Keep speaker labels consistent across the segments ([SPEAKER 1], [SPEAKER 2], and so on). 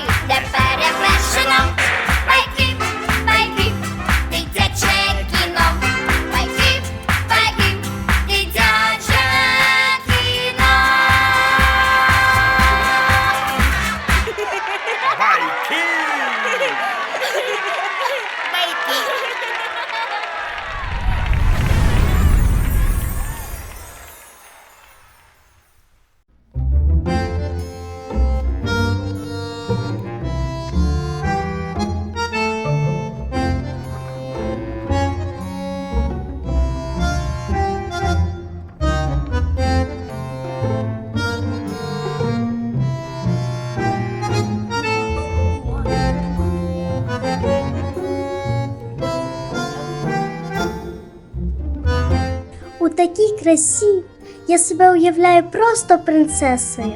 [SPEAKER 1] that
[SPEAKER 2] У такій красі я себе уявляю просто принцесою.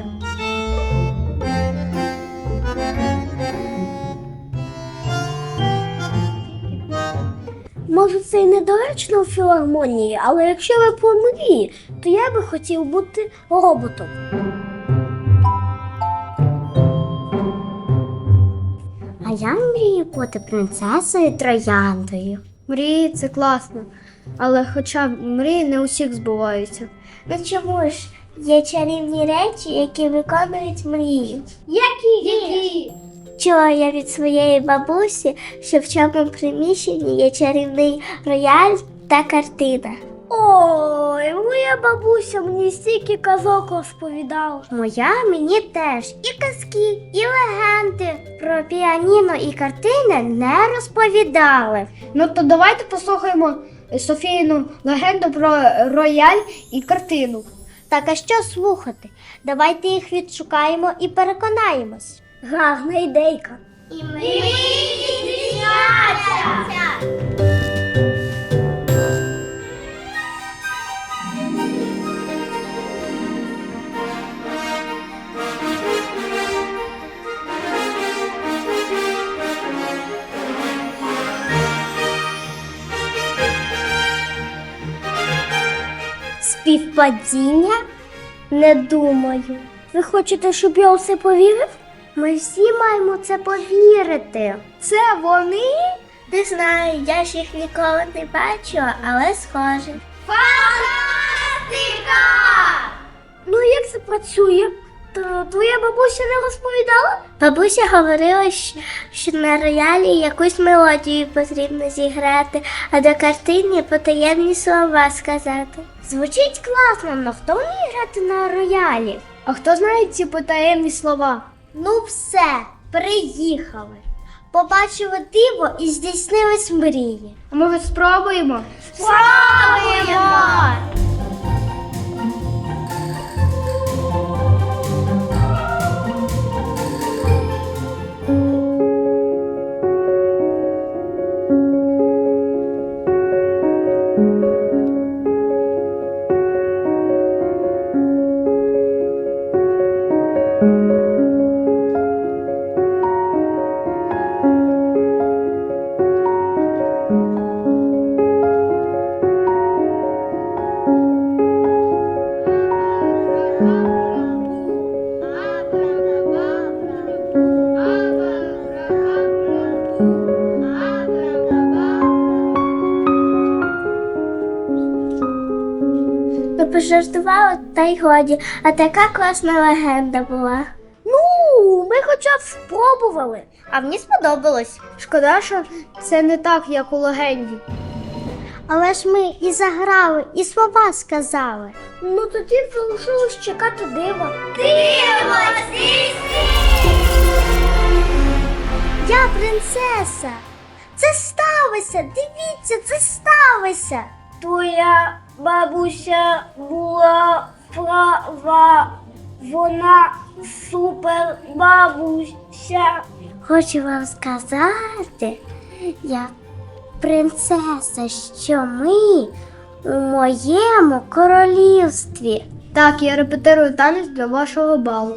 [SPEAKER 2] Може, це й недоречно у філармонії, але якщо ви по мрії, то я би хотів бути роботом. А я мрію бути принцесою трояндою. Мрії це класно, але хоча мрії не усіх збуваються. Ну чому ж є чарівні речі, які виконують мрію? Які? Які? Чула я від своєї бабусі, що в цьому приміщенні є чарівний рояль та картина. Ой, моя бабуся мені стільки казок розповідала. Моя мені теж і казки, і легенди про піаніно і картини не розповідали.
[SPEAKER 3] Ну то давайте послухаємо Софіїну легенду про рояль і картину.
[SPEAKER 2] Так а що слухати? Давайте їх відшукаємо і переконаємось. Гарна ідейка.
[SPEAKER 4] І ми
[SPEAKER 2] Співпадіння? Не думаю. Ви хочете, щоб я усе повірив? Ми всі маємо це повірити. Це вони? Не знаю, я ж їх ніколи не бачила, але схоже.
[SPEAKER 4] Фантастика!
[SPEAKER 2] Ну як це працює? То твоя бабуся не розповідала? Бабуся говорила, що, що на роялі якусь мелодію потрібно зіграти, а до картини потаємні слова сказати. Звучить класно, але хто вміє грати на роялі?
[SPEAKER 3] А хто знає ці потаємні слова?
[SPEAKER 2] Ну все, приїхали. Побачили диво і здійснились мрії.
[SPEAKER 3] А може спробуємо?
[SPEAKER 2] Спробуємо! Ви пожартували, та й годі, а така класна легенда була. Ну, ми хоча б спробували, а мені сподобалось.
[SPEAKER 3] Шкода, що це не так, як у легенді.
[SPEAKER 2] Але ж ми і заграли, і слова сказали. Ну тоді залишилось чекати дива.
[SPEAKER 4] Диво
[SPEAKER 2] Я принцеса. Це сталося. Дивіться, це сталося. Твоя бабуся була права. Вона супер бабуся. Хочу вам сказати, я принцеса, що ми у моєму королівстві.
[SPEAKER 3] Так, я репетирую танець для вашого балу.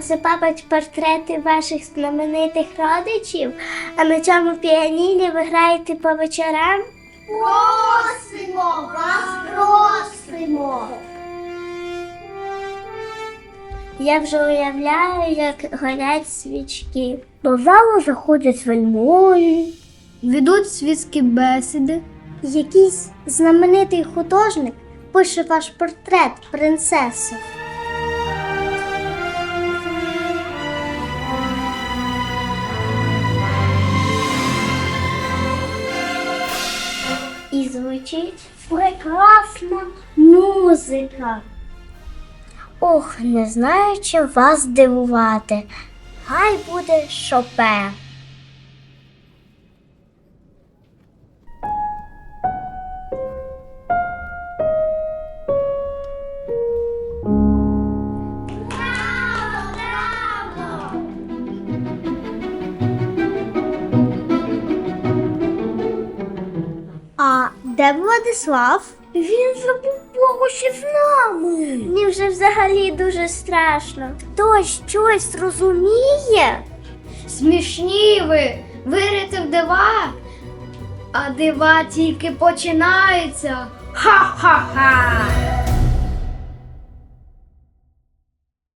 [SPEAKER 2] Це папать портрети ваших знаменитих родичів, а на цьому піаніні ви граєте по вечорам?
[SPEAKER 4] Просимо, вас просимо.
[SPEAKER 2] Я вже уявляю, як горять свічки. До залу заходять вельможі.
[SPEAKER 3] Ведуть світські бесіди.
[SPEAKER 2] Якийсь знаменитий художник пише ваш портрет, принцесо. І звучить прекрасна музика. Ох, не знаю, чи вас дивувати. Хай буде Шопен. Де Владислав? Він забув ще з нами. Мені вже взагалі дуже страшно. Хтось щось розуміє?
[SPEAKER 3] Смішні ви, вірите в дива, а дива тільки починаються. Ха-ха-ха!